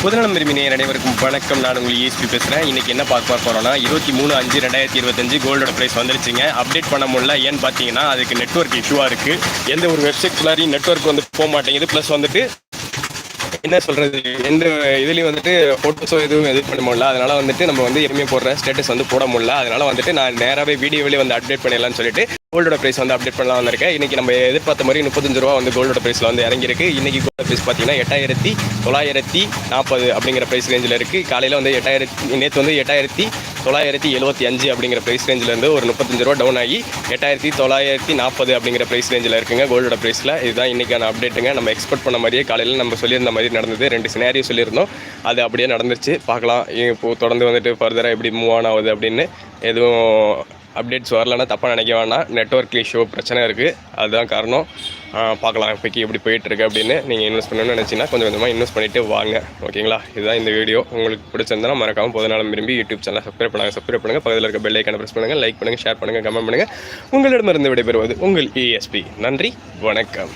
புதுநலம் விரும்பினர் அனைவருக்கும் வணக்கம். நான் உங்கள் ESP பேசுகிறேன் இன்றைக்கி என்ன பார்க்க போகிறோம்னா இருபத்தி மூணு அஞ்சு ரெண்டாயிரத்தி இருபத்தஞ்சு கோல்டோட ப்ரைஸ் வந்துருச்சுங்க. அப்டேட் பண்ண முடியல. ஏன்னு பார்த்தீங்கன்னா அதுக்கு நெட்வொர்க் இஷ்யூவாக இருக்குது எந்த ஒரு வெப்சைட் ஃபுல்லாரையும் நெட்ஒர்க் வந்து போக மாட்டேங்குது. ப்ளஸ் வந்துட்டு என்ன சொல்கிறது எந்த இதுலேயும் வந்துட்டு ஃபோட்டோஸோ எதுவும் இது பண்ண முடியல. அதனால் வந்துட்டு நம்ம வந்து எதுவுமே போடுற ஸ்டேட்டஸ் வந்து போட முடியல. அதனால் வந்துட்டு நான் நேராகவே வீடியோவிலே வந்து அப்டேட் பண்ணிடலாம்னு சொல்லிட்டு கோல்டோட ப்ரைஸ் வந்து அப்டேட் பண்ணலாம் வந்திருக்கேன். இன்றைக்கி நம்ம எதிர்பார்த்த மாதிரி முப்பத்தஞ்சு ரூபா வந்து கோல்டோட ப்ரைஸில் வந்து இறங்கியிருக்கு. இன்றைக்கி கோல்டு ப்ரைஸ் பார்த்தீங்கன்னா எட்டாயிரத்தி தொள்ளாயிரத்தி நாற்பது அப்படிங்கிற ப்ரைஸ் ரேஞ்சில் இருக்குது காலையில் வந்து எட்டாயிரத்தி நேற்று வந்து எட்டாயிரத்தி தொள்ளாயிரத்தி எழுபத்தி அஞ்சு அப்படிங்கிற ப்ரைஸ் ரேஞ்சிலேருந்து ஒரு முப்பத்தஞ்சு ரூபா டவுன் ஆகி எட்டாயிரத்தி தொள்ளாயிரத்தி நாற்பது அப்படிங்கிற ப்ரைஸ் ரேஞ்சில் இருக்குங்க கோல்டோட ப்ரைஸில் இதுதான் இன்றைக்கான அப்டேட்டுங்க நம்ம எக்ஸ்பெக்ட் பண்ண மாதிரியே காலையில் நம்ம சொல்லியிருந்த மாதிரி நடந்தது. ரெண்டு சினாரியோ சொல்லியிருந்தோம். அது அப்படியே நடந்துருச்சு. பார்க்கலாம். இப்போ தொடர்ந்து வந்துட்டு ஃபர்தராக எப்படி மூவ் ஆன் ஆகுது அப்படின்னு எதுவும் அப்டேட்ஸ் வரலன்னா தப்பாக நினைக்க வேணாம். நெட்ஒர்க் இஷ்யூ பிரச்சனை இருக்குது அதுதான் காரணம். பார்க்கலாம். இப்போக்கி எப்படி போயிட்டுருக்கு அப்படின்னு நீங்கள் இன்வெஸ்ட் பண்ணணும்னு நினச்சிங்கன்னா கொஞ்சம் கொஞ்சமாக இன்வெஸ்ட் பண்ணிவிட்டு வாங்க. ஓகேங்களா? இதுதான் இந்த வீடியோ உங்களுக்கு பிடிச்சிருந்தா மறக்காமல் பொதுநாளம் விரும்பி யூடியூப் சேனல் சப்ஸ்கிரைப் பண்ணுங்கள் சப்ஸ்கிரைப் பண்ணுங்கள் பக்கத்தில் இருக்க பெல் ஐக்கான ப்ரெஸ் பண்ணுங்கள் லைக் பண்ணுங்கள் ஷேர் பண்ணுங்கள் கமெண்ட் பண்ணுங்கள் உங்களிடமிருந்து விடைபெறுவது உங்கள் இஎஸ்பி நன்றி. வணக்கம்.